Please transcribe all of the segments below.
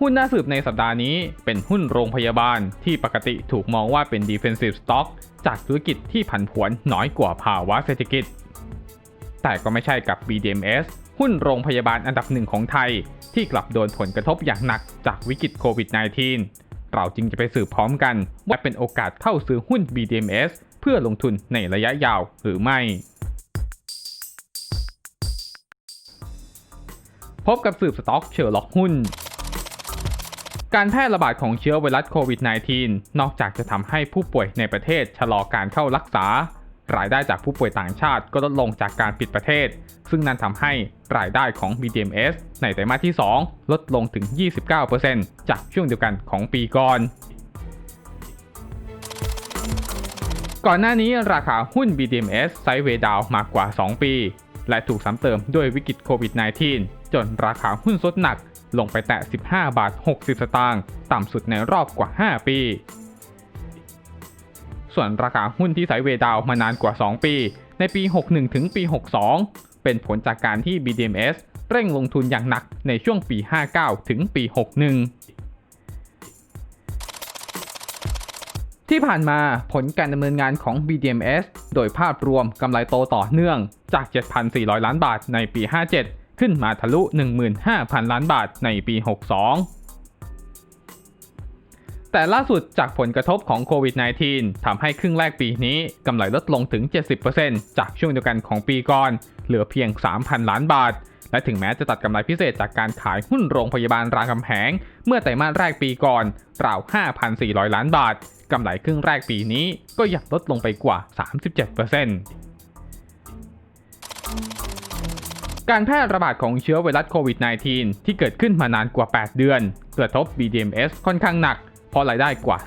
หุ้นน่าสืบในสัปดาห์นี้เป็นหุ้นโรงพยาบาลที่ปกติถูกมองว่าเป็น defensive stock จากธุรกิจที่ผันผวนน้อยกว่าภาวะเศรษฐกิจ แต่ก็ไม่ใช่กับ BDMs หุ้นโรงพยาบาลอันดับหนึ่งของไทย ที่กลับโดนผลกระทบอย่างหนักจากวิกฤตโควิด -19 เราจึงจะไปสืบพร้อมกัน ว่าเป็นโอกาสเข้าซื้อหุ้น BDMs เพื่อลงทุนในระยะยาวหรือไม่พบกับสืบสต็อกเชอร์ล็อกหุ้น การแพร่ระบาดของเชื้อไวรัสโควิด -19 นอกจากจะทำให้ผู้ป่วยในประเทศชะลอการเข้ารักษา รายได้จากผู้ป่วยต่างชาติก็ลดลงจากการปิดประเทศ ซึ่งนั่นทำให้รายได้ของ BDMs ในไตรมาสที่ 2 ลดลงถึง 29%จากช่วงเดียวกันของปีก่อนก่อนหน้านี้ราคาหุ้น BDMs ไซด์เวดาวมากกว่า 2 ปี และถูกซ้ำเติมด้วยวิกฤตโควิด -19 จนราคาหุ้นลดหนักลงไปแตะ 15 บาท 60 สตางค์ต่ำสุดในรอบกว่า 5 ปี ส่วนราคาหุ้นที่ไซด์เวดาวมานานกว่า 2 ปี ในปี 61 ถึงปี 62 เป็นผลจากการที่ BDMs เร่งลงทุนอย่างหนักในช่วงปี 59 ถึงปี 61 ที่ผ่านมาผลการดำเนินงานของ BDMs โดยภาพรวมกำไรโตต่อเนื่องจาก 7,400 ล้านบาทในปี 57 ขึ้นมาทะลุ 15,000 ล้านบาทในปี 62 แต่ล่าสุดจากผลกระทบของโควิด -19 ทำให้ครึ่งแรกปีนี้กำไรลดลงถึง 70%จากช่วงเดียวกันของปีก่อน เหลือเพียง 3,000 ล้านบาท และถึงแม้จะตัดกำไรพิเศษจากการขายหุ้นโรงพยาบาลรามคำแหง เมื่อไตรมาสแรกปีก่อนราว 5,400 ล้านบาท กำไรครึ่งแรกปีนี้ก็ยังลดลงไปกว่า 37%การแพร่ระบาดของเชื้อไวรัสโควิด -19 ที่เกิดขึ้นมานานกว่า 8 เดือน กระทบ BDMs ค่อนข้างหนัก เพราะรายได้กว่า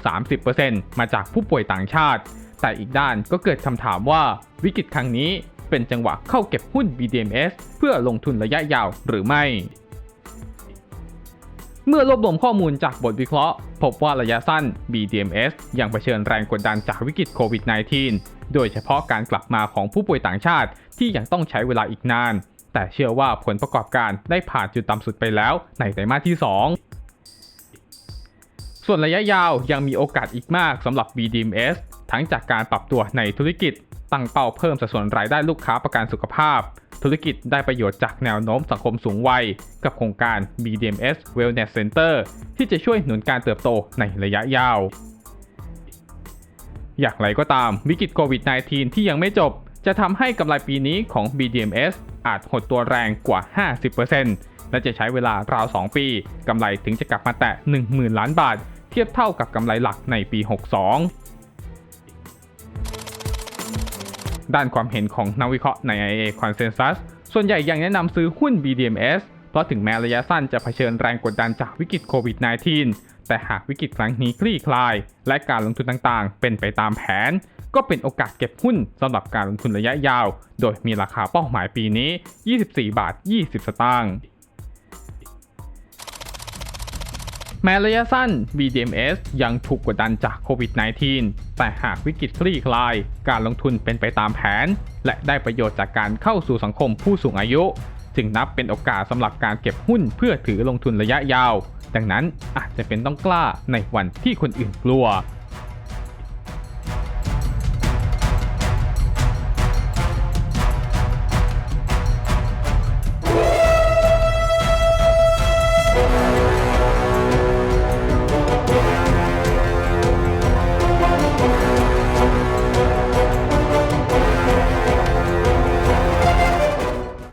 30%มาจากผู้ป่วยต่างชาติแต่อีกด้านก็เกิดคำถามว่าวิกฤตครั้งนี้ เป็นจังหวะเข้าเก็บหุ้น BDMs เพื่อลงทุนระยะยาวหรือไม่ เมื่อรวบรวมข้อมูลจากบทวิเคราะห์ พบว่าระยะสั้น BDMs ยังเผชิญแรงกดดันจากวิกฤตโควิด -19 โดยเฉพาะการกลับมาของผู้ป่วยต่างชาติที่ยังต้องใช้เวลาอีกนาน แต่เชื่อว่าผลประกอบการได้ผ่านจุดต่ำสุดไปแล้วในไตรมาสที่ 2ส่วนระยะยาวยังมีโอกาสอีกมากสำหรับ BDMs ทั้งจากการปรับตัวในธุรกิจ ตั้งเป้าเพิ่มสัดส่วนรายได้ลูกค้าประกันสุขภาพ ธุรกิจได้ประโยชน์จากแนวโน้มสังคมสูงวัย กับโครงการ BDMs Wellness Center ที่จะช่วยหนุนการเติบโตในระยะยาว อย่างไรก็ตามวิกฤตโควิด -19 ที่ยังไม่จบ จะทำให้กำไรปีนี้ของ BDMs อาจหดตัวแรงกว่า 50%และจะใช้เวลาราว 2 ปีกำไรถึงจะกลับมาแตะ 10,000 ล้านบาท เทียบเท่ากับกำไรหลักในปี 62 ด้านความเห็นของนักวิเคราะห์ใน IA Consensus ส่วนใหญ่ยังแนะนำซื้อหุ้น BDMs เพราะถึงแม้ระยะสั้นจะเผชิญแรงกดดันจากวิกฤตโควิด -19 แต่หากวิกฤตครั้งนี้คลี่คลาย และการลงทุนต่างๆ เป็นไปตามแผน ก็เป็นโอกาสเก็บหุ้นสำหรับการลงทุนระยะยาว โดยมีราคาเป้าหมายปีนี้ 24 บาท 20 สตางค์ แม้ระยะสั้น BDMs ยังถูกกดดันจากโควิด -19 แต่หากวิกฤตคลี่คลาย การลงทุนเป็นไปตามแผน และได้ประโยชน์จากการเข้าสู่สังคมผู้สูงอายุ จึงนับเป็นโอกาสสำหรับการเก็บหุ้นเพื่อถือลงทุนระยะยาว ดังนั้นอาจจะเป็นต้องกล้าในวันที่คนอื่นกลัว